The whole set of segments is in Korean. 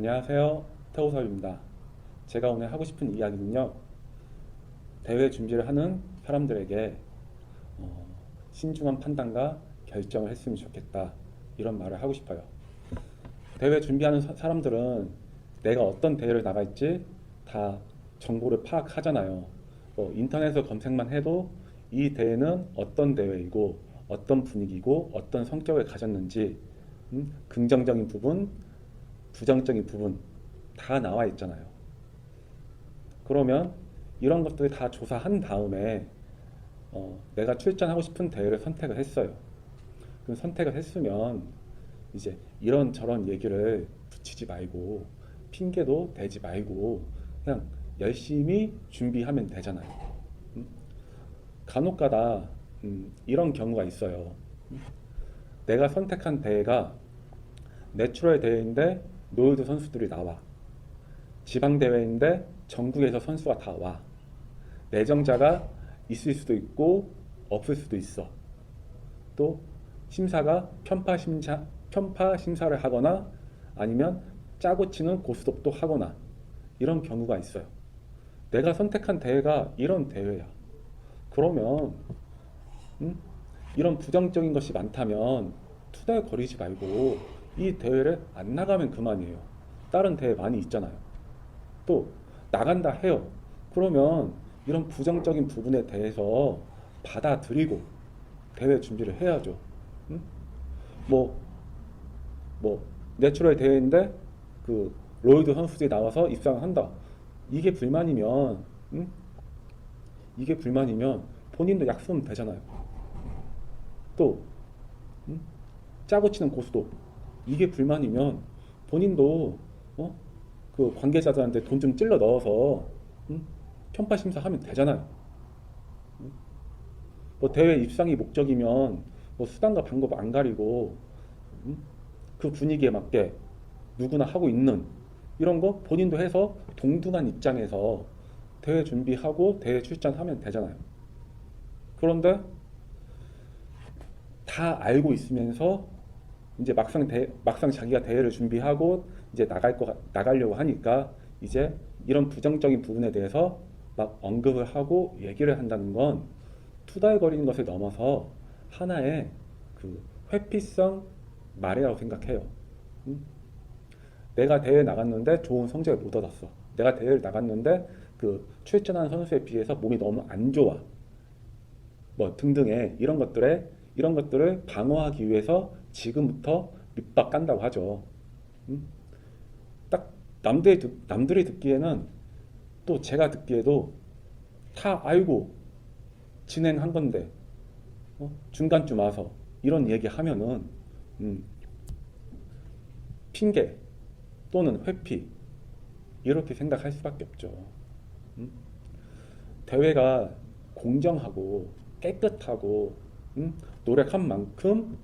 안녕하세요. 태호섭입니다. 제가 오늘 하고 싶은 이야기는요. 대회 준비를 하는 사람들에게 어, 신중한 판단과 결정을 했으면 좋겠다. 이런 말을 하고 싶어요. 대회 준비하는 사, 사람들은 내가 어떤 대회를 나갈지 다 정보를 파악하잖아요. 뭐 인터넷에서 검색만 해도 이 대회는 어떤 대회이고 어떤 분위기고 어떤 성격을 가졌는지 음, 긍정적인 부분, 부정적인 부분 다 나와 있잖아요. 그러면 이런 것들을 다 조사한 다음에 어, 내가 출전하고 싶은 대회를 선택을 했어요. 그 선택을 했으면 이제 이런 저런 얘기를 붙이지 말고 핑계도 대지 말고 그냥 열심히 준비하면 되잖아요. 음? 간혹가다 음, 이런 경우가 있어요. 음? 내가 선택한 대회가 내추럴 대회인데 노을드 선수들이 나와. 지방 대회인데 전국에서 선수가 다 와. 내정자가 있을 수도 있고 없을 수도 있어. 또 심사가 편파 심사 편파 심사를 하거나 아니면 짜고 치는 고스톱도 하거나 이런 경우가 있어요. 내가 선택한 대회가 이런 대회야. 그러면 음? 이런 부정적인 것이 많다면 투덜거리지 말고 이 대회를 안 나가면 그만이에요. 다른 대회 많이 있잖아요. 또 나간다 해요. 그러면 이런 부정적인 부분에 대해서 받아들이고 대회 준비를 해야죠. 응? 뭐, 뭐, 내추럴 대회인데 그 로이드 선수들이 나와서 입상을 한다. 이게 불만이면, 응? 이게 불만이면 본인도 약 쓰면 되잖아요. 또, 응? 짜고 치는 고수도 이게 불만이면 본인도 어? 그 관계자들한테 돈 좀 찔러 넣어서 응? 편파 심사하면 되잖아요. 응? 뭐 대회 입상이 목적이면 뭐 수단과 방법 안 가리고 응? 그 분위기에 맞게 누구나 하고 있는 이런 거 본인도 해서 동등한 입장에서 대회 준비하고 대회 출전하면 되잖아요. 그런데 다 알고 있으면서 이제 막상 대, 막상 자기가 대회를 준비하고 이제 나갈 거 나가려고 하니까 이제 이런 부정적인 부분에 대해서 막 언급을 하고 얘기를 한다는 건 투덜거리는 것을 넘어서 하나의 그 회피성 말이라고 생각해요. 음? 내가 대회 나갔는데 좋은 성적을 못 얻었어. 내가 대회를 나갔는데 그 출전한 선수에 비해서 몸이 너무 안 좋아. 뭐 등등의 이런 것들에 이런 것들을 방어하기 위해서 지금부터 밑밥 깐다고 하죠. 음? 딱 남들이, 듣, 남들이 듣기에는 또 제가 듣기에도 다 알고 진행한 건데 어? 중간쯤 와서 이런 얘기 하면은 음, 핑계 또는 회피 이렇게 생각할 수밖에 없죠. 음? 대회가 공정하고 깨끗하고 음? 노력한 만큼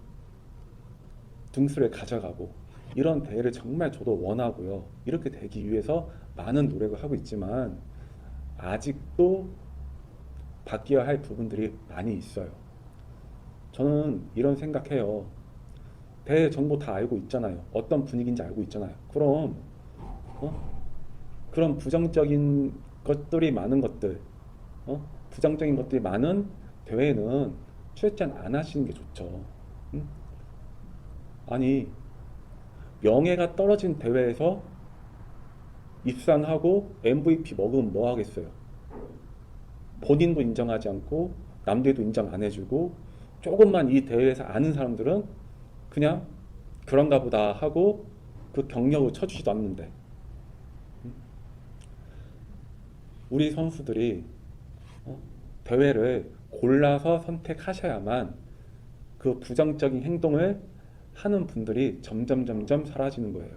등수를 가져가고 이런 대회를 정말 저도 원하고요. 이렇게 되기 위해서 많은 노력을 하고 있지만 아직도 바뀌어야 할 부분들이 많이 있어요. 저는 이런 생각해요. 대회 정보 다 알고 있잖아요. 어떤 분위기인지 알고 있잖아요. 그럼 어? 그런 부정적인 것들이 많은 것들, 어? 부정적인 것들이 많은 대회는 출전 안 하시는 게 좋죠. 응? 아니 명예가 떨어진 대회에서 입상하고 MVP 먹으면 뭐 하겠어요? 본인도 인정하지 않고 남들도 인정 안 해주고 조금만 이 대회에서 아는 사람들은 그냥 그런가 보다 하고 그 경력을 쳐주지도 않는데 우리 선수들이 어? 대회를 골라서 선택하셔야만 그 부정적인 행동을 하는 분들이 점점 점점 사라지는 거예요.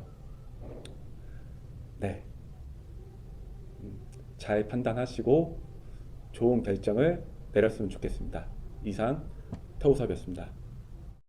네. 음, 잘 판단하시고 좋은 결정을 내렸으면 좋겠습니다. 이상 태우섭이었습니다.